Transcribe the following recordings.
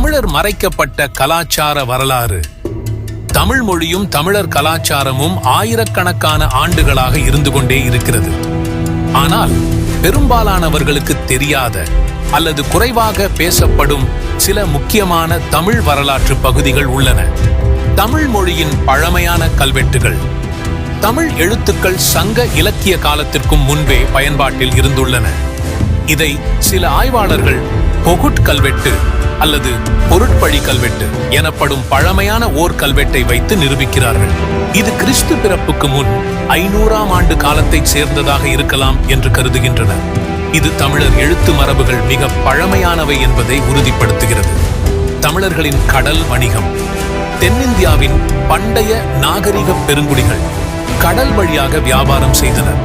தமிழர் மறைக்கப்பட்ட கலாச்சார வரலாறு. தமிழ் மொழியும் தமிழர் கலாச்சாரமும் ஆயிரக்கணக்கான ஆண்டுகளாக இருந்து கொண்டே இருக்கிறது. ஆனால் பெரும்பாலானவர்களுக்கு தெரியாத அல்லது குறைவாக பேசப்படும் சில முக்கியமான தமிழ் வரலாற்று பகுதிகள் உள்ளன. தமிழ் மொழியின் பழமையான கல்வெட்டுகள். தமிழ் எழுத்துக்கள் சங்க இலக்கிய காலத்திற்கும் முன்பே பயன்பாட்டில் இருந்துள்ளன. இதை சில ஆய்வாளர்கள் பொகுட் கல்வெட்டு அல்லது பொருட்பழி கல்வெட்டு எனப்படும் பழமையான ஓர் கல்வெட்டை வைத்து நிரூபிக்கிறார்கள். இது கிறிஸ்து பிறப்புக்கு முன் ஐநூறாம் ஆண்டு காலத்தைச் சேர்ந்ததாக இருக்கலாம் என்று கருதுகின்றனர். இது தமிழர் எழுத்து மரபுகள் மிக பழமையானவை என்பதை உறுதிப்படுத்துகிறது. தமிழர்களின் கடல் வணிகம் தென்னிந்தியாவின் பண்டைய நாகரிக பெருங்குடிகள் கடல் வழியாக வியாபாரம் செய்தனர்.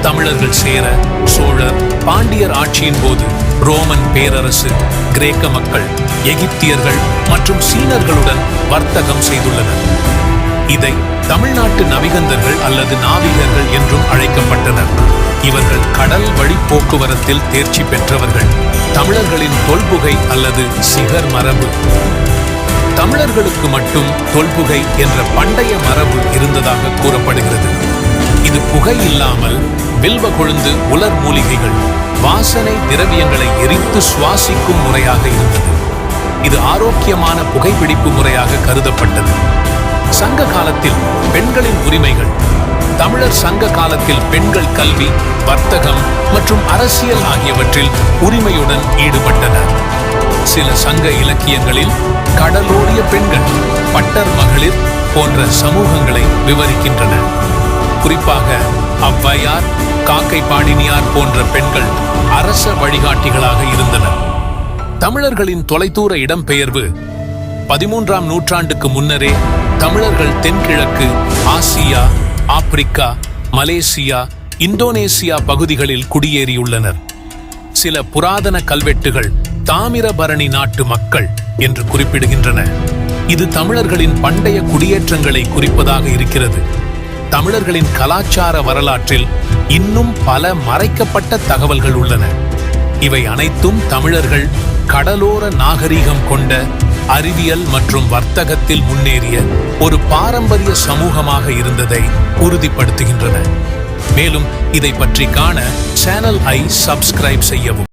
தமிழர்கள் சேர சோழர் பாண்டியர் ஆட்சியின் போது ரோமன் பேரரசு கிரேக்க மக்கள் எகிப்தியர்கள் மற்றும் சீனர்களுடன் வர்த்தகம் செய்துள்ளனர். இதை தமிழ்நாட்டு நவிகந்தர்கள் அல்லது நாவிகர்கள் என்றும் அழைக்கப்பட்டனர். இவர்கள் கடல் வழி போக்குவரத்தில் தேர்ச்சி பெற்றவர்கள் தமிழர்களின் தொல்புகை அல்லது சிகர் மரபு. தமிழர்களுக்கு மட்டும் தொல்புகை என்ற பண்டைய மரபு இருந்ததாக கூறப்படுகிறது. புகை இல்லாமல் வில்வ கொழுந்து உலர் மூலிகைகள் வாசனை திரவியங்களை எரித்து சுவாசிக்கும் முறையாக இருந்தது. இது ஆரோக்கியமான புகைப்பிடிப்பு முறையாக கருதப்பட்டது. சங்க காலத்தில் பெண்களின் உரிமைகள் தமிழர் சங்க காலத்தில் பெண்கள் கல்வி வர்த்தகம் மற்றும் அரசியல் ஆகியவற்றில் உரிமையுடன் ஈடுபட்டனர். சில சங்க இலக்கியங்களில் கடலோடிய பெண்கள் பட்டர் மகளிர் போன்ற சமூகங்களை விவரிக்கின்றன குறிப்பாக ஔவையார் காக்கை பாடினியார் போன்ற பெண்கள் அரச வழிகாட்டிகளாக இருந்தனர். தமிழர்களின் தொலைதூர இடம்பெயர்வு பதிமூன்றாம் நூற்றாண்டுக்கு முன்னரே தமிழர்கள் தென்கிழக்கு ஆசியா ஆப்பிரிக்கா மலேசியா இந்தோனேசியா பகுதிகளில் குடியேறியுள்ளனர். சில புராதன கல்வெட்டுகள் தாமிரபரணி நாட்டு மக்கள் என்று குறிப்பிடுகின்றன. இது தமிழர்களின் பண்டைய குடியேற்றங்களை குறிப்பதாக இருக்கிறது. தமிழர்களின் கலாச்சார வரலாற்றில் இன்னும் பல மறைக்கப்பட்ட தகவல்கள் உள்ளன. இவை அனைத்தும் தமிழர்கள் கடலோர நாகரீகம் கொண்ட அறிவியல் மற்றும் வர்த்தகத்தில் முன்னேறிய ஒரு பாரம்பரிய சமூகமாக இருந்ததை உறுதிப்படுத்துகின்றன. மேலும் இதை பற்றி காண சேனல் ஐ சப்ஸ்கிரைப் செய்யவும்.